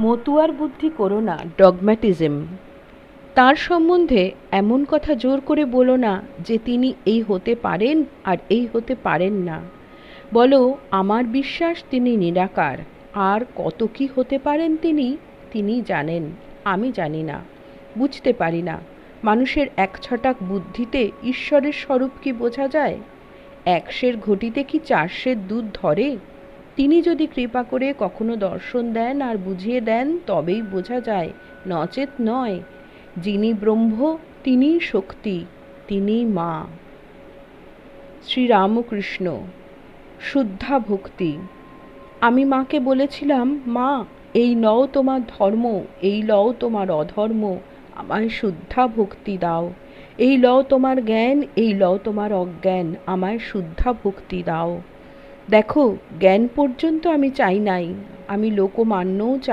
মতুয়ার বুদ্ধি করো না, ডগম্যাটিজম। তার সম্বন্ধে এমন কথা জোর করে বলো না যে তিনি এই হতে পারেন আর এই হতে পারেন না। বলো, আমার বিশ্বাস তিনি নিরাকার, আর কত কি হতে পারেন তিনি তিনি জানেন, আমি জানি না, বুঝতে পারি না। মানুষের এক ছটাক বুদ্ধিতে ঈশ্বরের স্বরূপ কি বোঝা যায়? একশের ঘটিতে কি চারশের দুধ ধরে? তিনি যদি কৃপা করে কখনো দর্শন দেন আর বুঝিয়ে দেন, তবেই বোঝা যায় নচেত নয়, যিনি ব্রহ্ম, তিনিই শক্তি তিনি মা। শ্রীরামকৃষ্ণ, শুদ্ধা ভক্তি, আমি মাকে বলেছিলাম, মা, এই লও তোমার ধর্ম, এই লও তোমার অধর্ম, আমায় শুদ্ধা ভক্তি দাও। এই লও তোমার জ্ঞান, এই লও তোমার অজ্ঞান, আমায় শুদ্ধা ভক্তি দাও। দেখো জ্ঞান পর্যন্ত আমি চাই নাই আমি লোকমান্যও চাই